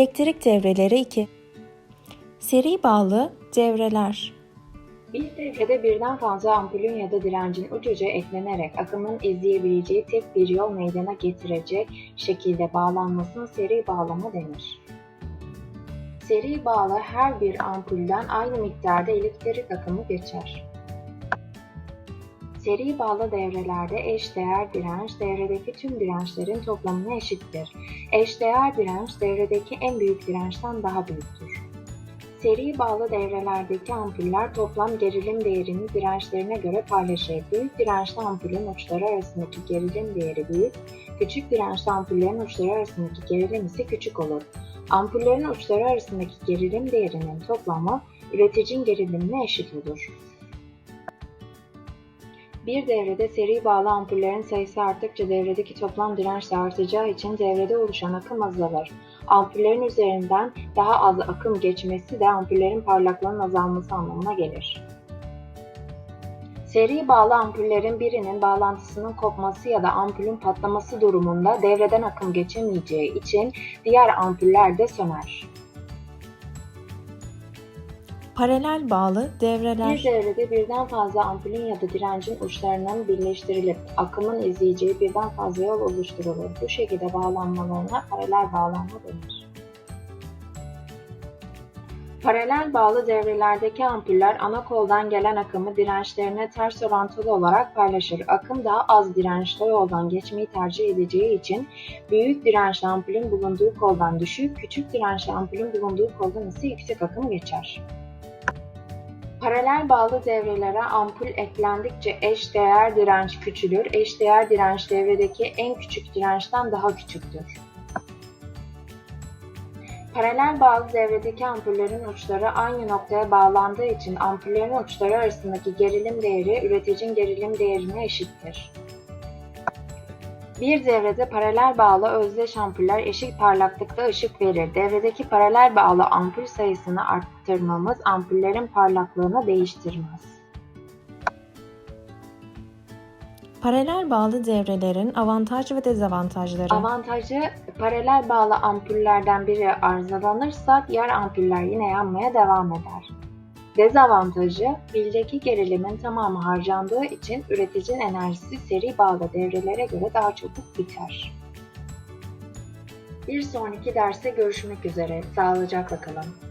Elektrik devreleri 2 Seri bağlı devreler Bir devrede birden fazla ampulün ya da direncin ucuca eklenerek akımın izleyebileceği tek bir yol meydana getirecek şekilde bağlanmasına seri bağlama denir. Seri bağlı her bir ampulden aynı miktarda elektrik akımı geçer. Seri bağlı devrelerde eşdeğer direnç devredeki tüm dirençlerin toplamına eşittir. Eşdeğer direnç devredeki en büyük dirençten daha büyüktür. Seri bağlı devrelerdeki ampuller toplam gerilim değerini dirençlerine göre paylaşır. Büyük dirençli ampulün uçları arasındaki gerilim değeri büyük, küçük dirençli ampullerin uçları arasındaki gerilim ise küçük olur. Ampullerin uçları arasındaki gerilim değerinin toplamı üreticinin gerilimine eşit olur. Bir devrede seri bağlı ampullerin sayısı arttıkça devredeki toplam direnç de artacağı için devrede oluşan akım azalır. Ampullerin üzerinden daha az akım geçmesi de ampullerin parlaklığının azalması anlamına gelir. Seri bağlı ampullerin birinin bağlantısının kopması ya da ampulün patlaması durumunda devreden akım geçemeyeceği için diğer ampuller de söner. Paralel bağlı devreler Bir devrede birden fazla ampulün ya da direncin uçlarının birleştirilip akımın izleyeceği birden fazla yol oluşturulur. Bu şekilde bağlanmalarına paralel bağlanma denir. Paralel bağlı devrelerdeki ampuller ana koldan gelen akımı dirençlerine ters orantılı olarak paylaşır. Akım daha az dirençli yoldan geçmeyi tercih edeceği için büyük dirençli ampulün bulunduğu koldan düşük, küçük dirençli ampulün bulunduğu koldan ise yüksek akım geçer. Paralel bağlı devrelere ampul eklendikçe eşdeğer direnç küçülür. Eşdeğer direnç devredeki en küçük dirençten daha küçüktür. Paralel bağlı devredeki ampullerin uçları aynı noktaya bağlandığı için ampullerin uçları arasındaki gerilim değeri üreticinin gerilim değerine eşittir. Bir devrede paralel bağlı özdeş ampuller eşit parlaklıkta ışık verir. Devredeki paralel bağlı ampul sayısını arttırmamız ampullerin parlaklığını değiştirmez. Paralel bağlı devrelerin avantaj ve dezavantajları Avantajı paralel bağlı ampullerden biri arızalanırsa diğer ampuller yine yanmaya devam eder. Dezavantajı pildeki gerilimin tamamı harcandığı için üreticinin enerjisi seri bağlı devrelere göre daha çabuk biter. Bir sonraki derste görüşmek üzere. Sağlıcakla kalın.